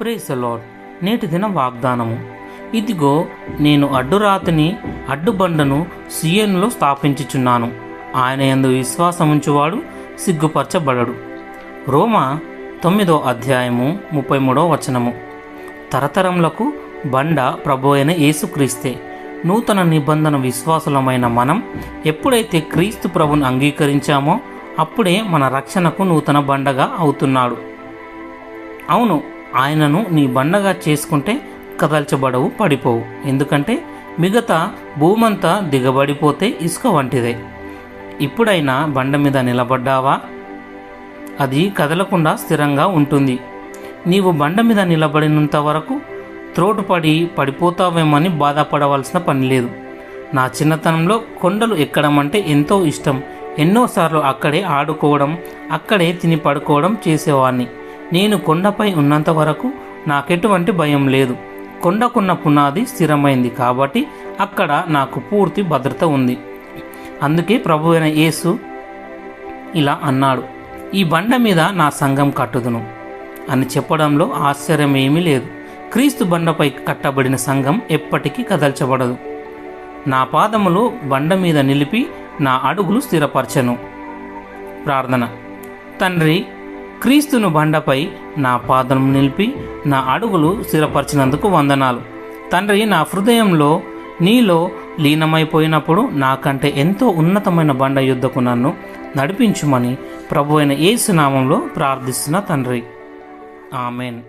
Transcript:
Praise lord నేటి దిన వాగ్దానము. ఇదిగో నేను అడ్డురాతిని అడ్డుబండను సియన్లో స్థాపించుచున్నాను. ఆయన యందు విశ్వాసముంచువాడు సిగ్గుపరచబడడు. రోమ తొమ్మిదో అధ్యాయము ముప్పై మూడో వచనము. తరతరములకు బండ ప్రభు అయిన యేసుక్రీస్తే నూతన నిబంధన విశ్వాసులమైన మనం ఎప్పుడైతే క్రీస్తు ప్రభుని అంగీకరించామో అప్పుడే మన రక్షణకు నూతన బండగా అవుతున్నాడు. అవును ఆయనను నీ బండగా చేసుకుంటే కదల్చబడవు పడిపోవు. ఎందుకంటే మిగతా భూమంతా దిగబడిపోతే ఇసుక వంటిదే. ఇప్పుడైనా బండ మీద నిలబడ్డావా? అది కదలకుండా స్థిరంగా ఉంటుంది. నీవు బండ మీద నిలబడినంత వరకు త్రోటుపడి పడిపోతావేమని బాధపడవలసిన పని లేదు. నా చిన్నతనంలో కొండలు ఎక్కడం అంటే ఎంతో ఇష్టం. ఎన్నోసార్లు అక్కడే ఆడుకోవడం అక్కడే తిని పడుకోవడం చేసేవాడిని నేను కొండపై ఉన్నంత వరకు నాకెటువంటి భయం లేదు. కొండకున్న పునాది స్థిరమైంది కాబట్టి అక్కడ నాకు పూర్తి భద్రత ఉంది. అందుకే ప్రభు అయిన యేసు ఇలా అన్నాడు ఈ బండ మీద నా సంఘం కట్టుదును అని చెప్పడంలో ఆశ్చర్యం ఏమీ లేదు. క్రీస్తు బండపై కట్టబడిన సంఘం ఎప్పటికీ కదల్చబడదు. నా పాదములు బండ మీద నిలిపి నా అడుగులు స్థిరపరచను. ప్రార్థన. తండ్రి క్రీస్తును బండపై నా పాదం నిలిపి నా అడుగులు స్థిరపరిచినందుకు వందనాలు. తండ్రి నా హృదయంలో నీలో లీనమైపోయినప్పుడు నాకంటే ఎంతో ఉన్నతమైన బండ యుద్ధకు నన్ను నడిపించుమని ప్రభు అయిన ఏసునామంలో ప్రార్థిస్తున్న తండ్రి. ఆమెన్.